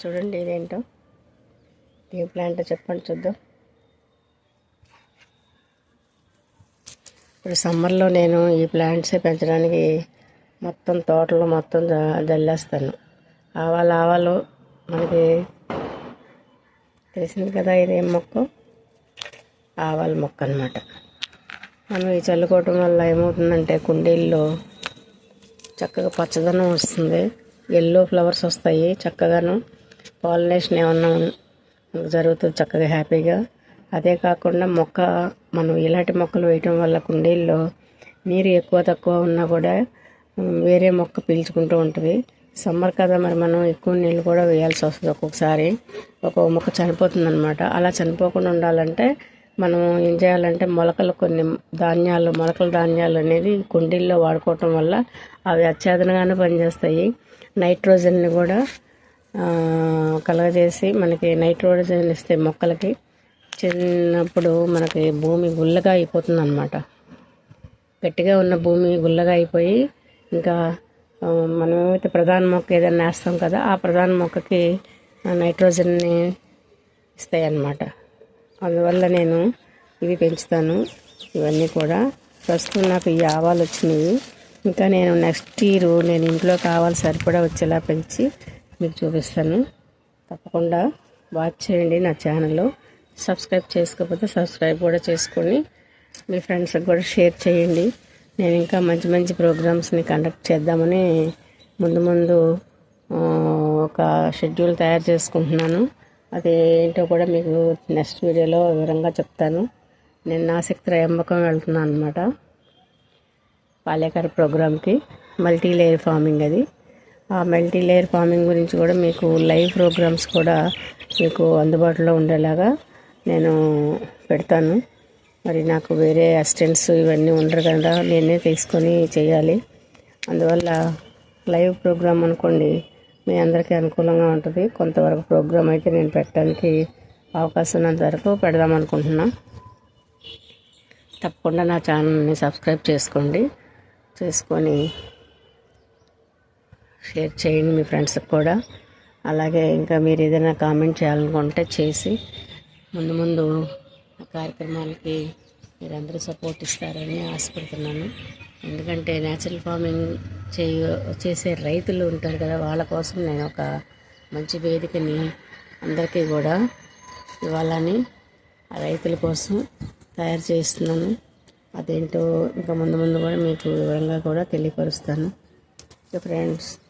చూడండి ఇదేంటో. ఏ ప్లాంట్ చెప్పండి చూద్దాం. ఇప్పుడు సమ్మర్లో నేను ఈ ప్లాంట్సే పెంచడానికి మొత్తం తోటలో మొత్తం జల్లేస్తాను. ఆవాలు ఆవాలు మనకి తెలిసింది కదా ఇదేం మొక్క? ఆవాల మొక్క అన్నమాట. మనం ఈ చల్లుకోవటం వల్ల ఏమవుతుందంటే కుండీల్లో చక్కగా పచ్చదనం వస్తుంది. ఎల్లో ఫ్లవర్స్ వస్తాయి చక్కగాను. పాలినేషన్ ఏమన్నా జరుగుతుంది చక్కగా హ్యాపీగా. అదే కాకుండా మొక్క మనం ఇలాంటి మొక్కలు వేయటం వల్ల కుండీల్లో నీరు ఎక్కువ తక్కువ ఉన్నా కూడా వేరే మొక్క పీల్చుకుంటూ ఉంటుంది. సమ్మర్ కదా మరి మనం ఎక్కువ నీళ్ళు కూడా వేయాల్సి వస్తుంది ఒక్కొక్కసారి. ఒక్కొక్క మొక్క చనిపోతుంది అనమాట అలా చనిపోకుండా ఉండాలంటే మనం ఏం చేయాలంటే మొలకలు కొన్ని ధాన్యాలు మొలకల ధాన్యాలు అనేది కుండీల్లో వాడుకోవటం వల్ల అవి అత్యాధనగానే పనిచేస్తాయి. నైట్రోజన్ని కూడా కలగజేసి మనకి నైట్రోజన్ ఇస్తే మొక్కలకి చిన్నప్పుడు మనకి భూమి గుల్లగా అయిపోతుంది అనమాట గట్టిగా ఉన్న భూమి గుల్లగా అయిపోయి ఇంకా మనమేమైతే మనం ఏమైతే ప్రధాన మొక్క ఏదైనా వేస్తాం కదా ఆ ప్రధాన మొక్కకి నైట్రోజన్ని ఇస్తాయి అన్నమాట అందువల్ల నేను ఇవి పెంచుతాను. ఇవన్నీ కూడా. ప్రస్తుతం నాకు ఈ ఆవాలు వచ్చినాయి ఇంకా నేను నెక్స్ట్ ఇయర్ నేను ఇంట్లో కావాలి సరిపడా వచ్చేలా పెంచి మీకు చూపిస్తాను. తప్పకుండా వాచ్ చేయండి నా ఛానల్లో సబ్స్క్రైబ్ చేసుకోకపోతే సబ్స్క్రైబ్ కూడా చేసుకొని మీ ఫ్రెండ్స్కి కూడా షేర్ చేయండి. నేను ఇంకా మంచి మంచి ప్రోగ్రామ్స్ని కండక్ట్ చేద్దామని ముందు ముందు ఒక షెడ్యూల్ తయారు చేసుకుంటున్నాను. అది ఏంటో కూడా మీకు నెక్స్ట్ వీడియోలో వివరంగా చెప్తాను. నేను నాసిక్ త్రయంబకం వెళ్తున్నాను అనమాట పాలేకర్ ప్రోగ్రామ్కి మల్టీ లేయర్ ఫార్మింగ్ అది. ఆ మల్టీ లేయర్ ఫార్మింగ్ గురించి కూడా మీకు లైవ్ ప్రోగ్రామ్స్ కూడా మీకు అందుబాటులో ఉండేలాగా నేను పెడతాను. మరి నాకు వేరే అసిస్టెంట్స్ ఇవన్నీ ఉండరు కదా నేనే తీసుకొని చేయాలి. అందువల్ల లైవ్ ప్రోగ్రామ్ అనుకోండి మీ అందరికీ అనుకూలంగా ఉంటుంది. కొంతవరకు ప్రోగ్రామ్ అయితే నేను పెట్టడానికి అవకాశం ఉన్నంత వరకు పెడదాం అనుకుంటున్నా. తప్పకుండా నా ఛానల్ని సబ్స్క్రైబ్ చేసుకోండి. చేసుకొని షేర్ చేయండి మీ ఫ్రెండ్స్కి కూడా. అలాగే ఇంకా మీరు ఏదైనా కామెంట్ చేయాలనుకుంటే చేసి ముందు ముందు ఆ కార్యక్రమాలకి మీరందరూ సపోర్ట్ ఇస్తారని ఆశపడుతున్నాను. ఎందుకంటే న్యాచురల్ ఫార్మింగ్ చేయ చేసే రైతులు ఉంటారు కదా వాళ్ళ కోసం నేను ఒక మంచి వేదికని అందరికీ కూడా ఇవ్వాలని రైతుల కోసం తయారు చేస్తున్నాను. అదేంటో ఇంకా ముందు ముందు కూడా మీకు వివరంగా కూడా తెలియపరుస్తాను. Friends